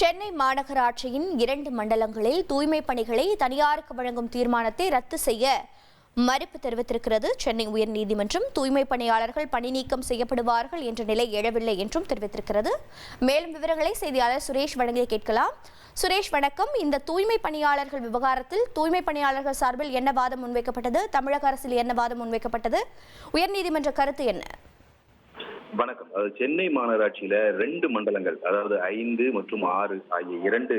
சென்னை மாநகராட்சியின் இரண்டு மண்டலங்களில் தூய்மை பணிகளை தனியாருக்கு வழங்கும் தீர்மானத்தை ரத்து செய்ய மறுப்பு தெரிவித்திருக்கிறது. சென்னை உயர்நீதிமன்றம் தூய்மை பணியாளர்கள் பணி நீக்கம் செய்யப்படுவார்கள் என்ற நிலை எழவில்லை என்றும் தெரிவித்திருக்கிறது. மேலும் விவரங்களை செய்தியாளர் சுரேஷ் வழங்கிய கேட்கலாம். சுரேஷ் வணக்கம். இந்த தூய்மை பணியாளர்கள் விவகாரத்தில் தூய்மை பணியாளர்கள் சார்பில் என்ன வாதம் முன்வைக்கப்பட்டது? தமிழக அரசில் என்ன வாதம் முன்வைக்கப்பட்டது? உயர்நீதிமன்ற கருத்து என்ன? வணக்கம். அதாவது சென்னை மாநகராட்சியில ரெண்டு மண்டலங்கள் அதாவது ஐந்து மற்றும் ஆறு ஆகிய இரண்டு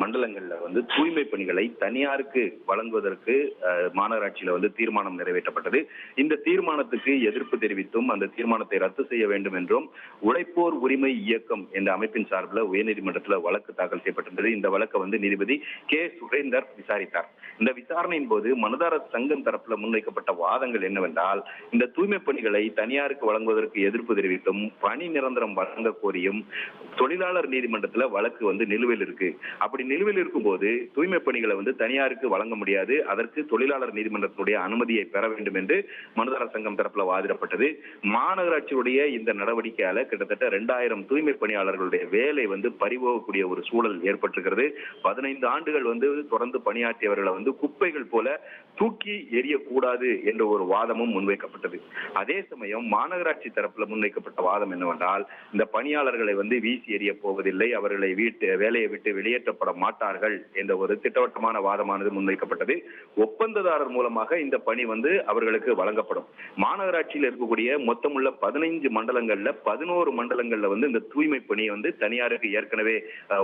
மண்டலங்கள்ல வந்து தூய்மை பணிகளை தனியாருக்கு வழங்குவதற்கு மாநகராட்சியில வந்து தீர்மானம் நிறைவேற்றப்பட்டது. இந்த தீர்மானத்துக்கு எதிர்ப்பு தெரிவித்தும் அந்த தீர்மானத்தை ரத்து செய்ய வேண்டும் என்றும் உழைப்போர் உரிமை இயக்கம் என்ற அமைப்பின் சார்பில் உயர்நீதிமன்றத்தில் வழக்கு தாக்கல் செய்யப்பட்டிருந்தது. இந்த வழக்கை வந்து நீதிபதி கே. சுரேந்தர் விசாரித்தார். இந்த விசாரணையின் போது மனுதாரர் சங்கம் தரப்புல முன்வைக்கப்பட்ட வாதங்கள் என்னவென்றால் இந்த தூய்மை பணிகளை தனியாருக்கு வழங்குவதற்கு எதிர்ப்பு தெரிவித்தும் பணி நிரந்தரம் வழங்க கோரியும் தொழிலாளர் நீதிமன்றத்துல வழக்கு வந்து நிலுவையில் இருக்கு. அப்படி நிலுவையில் இருக்கும்போது தூய்மை பணிகளை வந்து தனியாருக்கு வழங்க முடியாது. அதற்கு தொழிலாளர் நீதிமன்றத்தினுடைய அனுமதியை பெற வேண்டும் என்று மனுதாரர் சங்கம் தரப்புல வாதிடப்பட்டது. மாநகராட்சியுடைய இந்த நடவடிக்கையால கிட்டத்தட்ட ரெண்டாயிரம் தூய்மை பணியாளர்களுடைய வேலை வந்து பறிபோகக்கூடிய ஒரு சூழல் ஏற்பட்டிருக்கிறது. பதினைந்து ஆண்டுகள் வந்து தொடர்ந்து பணியாற்றியவர்களை வந்து குப்பைகள் போல தூக்கி எரியக்கூடாது என்ற ஒரு வாதமும் முன்வைக்கப்பட்டது. அதே சமயம் மாநகராட்சி தரப்புல முன்வைக்கப்பட்ட வாதம் என்னவென்றால் இந்த பணியாளர்களை வந்து வீசி எறிய போவதில்லை அவர்களை வீட்டு வேலையை விட்டு வெளியேற்றப்பட மாட்டார்கள் என்ற ஒரு திட்டவட்டமான வாதமானது முன்வைக்கப்பட்டது. ஒப்பந்ததாரர் மூலமாக இந்த பணி வந்து அவர்களுக்கு வழங்கப்படும். மாநகராட்சியில் இருக்கக்கூடிய மொத்தமுள்ள பதினைஞ்சு மண்டலங்கள்ல பதினோரு மண்டலங்கள்ல வந்து இந்த தூய்மை பணி வந்து தனியாருக்கு ஏற்கனவே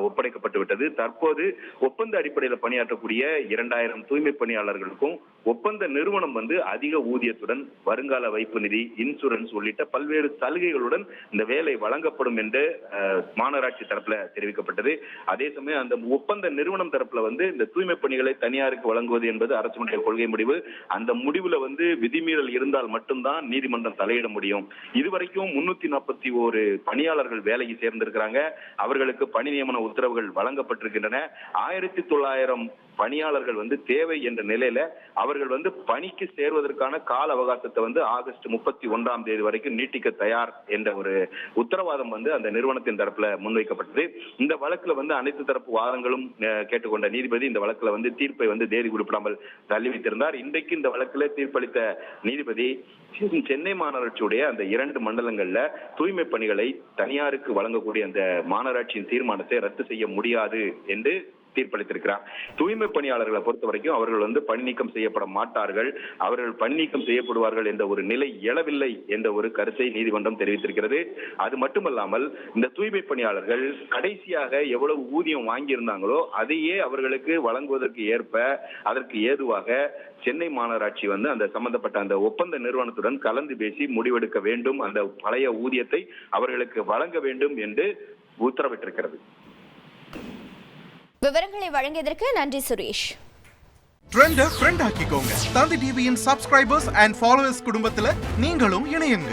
ஒப்படைக்கப்பட்டு விட்டது தற்போது ஒப்பந்த அடிப்படையில் பணியாற்றக்கூடிய இரண்டாயிரம் தூய்மை பணியாளர்களுக்கும் ஒப்பந்த நிறுவனம் வந்து அதிக ஊதியத்துடன் வருங்கால வைப்பு நிதி இன்சூரன்ஸ் உள்ளிட்ட பல்வேறு சலுகை சலுகைகளுடன் இந்த வேலை வழங்கப்படும் என்று மாநகராட்சி தரப்புல தெரிவிக்கப்பட்டது. அதே சமயம் அந்த ஒப்பந்த நிறுவனம் தரப்புல வந்து இந்த தூய்மை பணிகளை தனியாருக்கு வழங்குவது என்பது அரசுடைய கொள்கை முடிவு. அந்த முடிவுல வந்து விதிமீறல் இருந்தால் மட்டும்தான் நீதிமன்றம் தலையிட முடியும். இதுவரைக்கும் முன்னூத்தி நாற்பத்தி ஒரு பணியாளர்கள் வேலைக்கு சேர்ந்திருக்கிறாங்க. அவர்களுக்கு பணி நியமன உத்தரவுகள் வழங்கப்பட்டிருக்கின்றன. ஆயிரத்தி தொள்ளாயிரம் பணியாளர்கள் வந்து தேவை என்ற நிலையில அவர்கள் வந்து பணிக்கு சேர்வதற்கான கால அவகாசத்தை வந்து ஆகஸ்ட் முப்பத்தி ஒன்றாம் தேதி வரைக்கும் நீட்டிக்க தயார் என்ற ஒரு உத்தரவாதம் வந்து அந்த நிறுவனத்தின் தரப்புல முன்வைக்கப்பட்டது. இந்த வழக்குல வந்து அனைத்து தரப்பு வாதங்களும் கேட்டுக்கொண்ட நீதிபதி இந்த வழக்குல வந்து தீர்ப்பை வந்து தேதி குறிப்பிடாமல் தள்ளி வைத்திருந்தார். இன்றைக்கு இந்த வழக்குல தீர்ப்பளித்த நீதிபதி சென்னை மாநகராட்சியுடைய அந்த இரண்டு மண்டலங்கள்ல தூய்மை பணிகளை தனியாருக்கு வழங்கக்கூடிய அந்த மாநகராட்சியின் தீர்மானத்தை ரத்து செய்ய முடியாது என்று தீர்ப்பளித்திருக்கிறார். தூய்மை பணியாளர்களை பொறுத்த வரைக்கும் அவர்கள் வந்து பணி நீக்கம் செய்யப்பட மாட்டார்கள். அவர்கள் பணி நீக்கம் செய்யப்படுவார்கள் என்ற ஒரு நிலை எழவில்லை என்ற ஒரு கருத்தை நீதிமன்றம் தெரிவித்திருக்கிறது. அது மட்டுமல்லாமல் இந்த தூய்மை பணியாளர்கள் கடைசியாக எவ்வளவு ஊதியம் வாங்கியிருந்தாங்களோ அதையே அவர்களுக்கு வழங்குவதற்கு ஏற்ப அதற்கு ஏதுவாக சென்னை மாநகராட்சி வந்து அந்த சம்பந்தப்பட்ட அந்த ஒப்பந்த நிறுவனத்துடன் கலந்து பேசி முடிவெடுக்க வேண்டும். அந்த பழைய ஊதியத்தை அவர்களுக்கு வழங்க வேண்டும் என்று உத்தரவிட்டிருக்கிறது. விவரங்களை வழங்கியதற்கு நன்றி சுரேஷ். ட்ரெண்ட ஃப்ரெண்ட் ஆக்கிக்கோங்க. தந்தி டிவியின் சப்ஸ்கிரைபர்ஸ் அண்ட் ஃபாலோவர்ஸ் குடும்பத்துல நீங்களும் இணையுங்க.